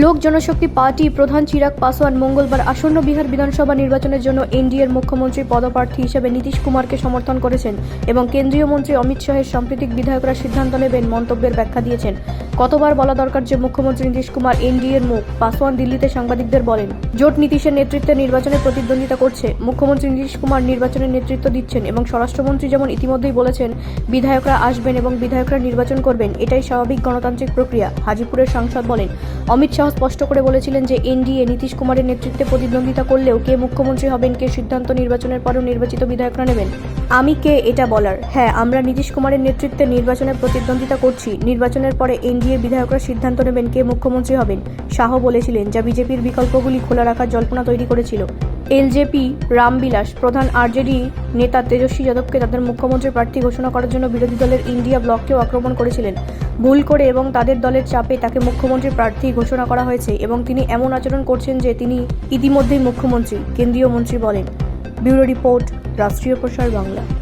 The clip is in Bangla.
লোক জনশক্তি পার্টি প্রধান চিরাগ পাসওয়ান মঙ্গলবার আসন্ন বিহার বিধানসভা নির্বাচনের জন্য এনডিএর মুখ্যমন্ত্রী পদপ্রার্থী হিসেবে নীতিশ কুমারকে সমর্থন করেছেন এবং কেন্দ্রীয় মন্ত্রী অমিত শাহের সাম্প্রতিক বিধায়করা সিদ্ধান্ত নেবেন মন্তব্যের ব্যাখ্যা দিয়েছেন। কতবার বলা দরকার যে মুখ্যমন্ত্রী নীতিশ কুমার এনডিএর মুখ পাসওয়ান দিল্লিতে সাংবাদিকদের বলেন। জোট নীতিশের নেতৃত্বে নির্বাচনে প্রতিদ্বন্দ্বিতা করছে। মুখ্যমন্ত্রী নীতিশ কুমার নির্বাচনের নেতৃত্ব দিচ্ছেন এবং স্বরাষ্ট্রমন্ত্রী যেমন ইতিমধ্যেই বলেছেন, বিধায়করা আসবেন এবং বিধায়করা নির্বাচন করবেন, এটাই স্বাভাবিক গণতান্ত্রিক প্রক্রিয়া, হাজিপুরের সাংসদ বলেন। অমিত শাহ স্পষ্ট করে বলেছিলেন যে এনডিএ নীতিশ কুমারের নেতৃত্বে প্রতিদ্বন্দ্বিতা করলেও কে মুখ্যমন্ত্রী হবেন, কে সিদ্ধান্ত নির্বাচনের পরেও নির্বাচিত বিধায়করা নেবেন? আমি কে, এটা বলার। হ্যাঁ আমরা নীতিশ কুমারের নেতৃত্বে নির্বাচনে প্রতিদ্বন্দ্বিতা করছি। নির্বাচনের পরে এনডিএ বিধায়করা সিদ্ধান্ত নেবেন কে মুখ্যমন্ত্রী হবেন। শাহ বলেছিলেন, যা বিজেপির বিকল্পগুলি খোলা রাখার জল্পনা তৈরি করেছিল। এলজেপি, রামবিলাস, প্রধান আরজেডি নেতা তেজস্বী যাদবকে তাদের মুখ্যমন্ত্রী প্রার্থী ঘোষণা করার জন্য বিরোধী দলের ইন্ডিয়া ব্লককেও আক্রমণ করেছিলেন। ভুল করে এবং তাদের দলের চাপে তাকে মুখ্যমন্ত্রী প্রার্থী ঘোষণা করা হয়েছে এবং তিনি এমন আচরণ করছেন যে তিনি ইতিমধ্যেই মুখ্যমন্ত্রী, কেন্দ্রীয় মন্ত্রী বলেন। ব্যুরো রিপোর্ট, রাষ্ট্রীয় প্রসার বাংলা।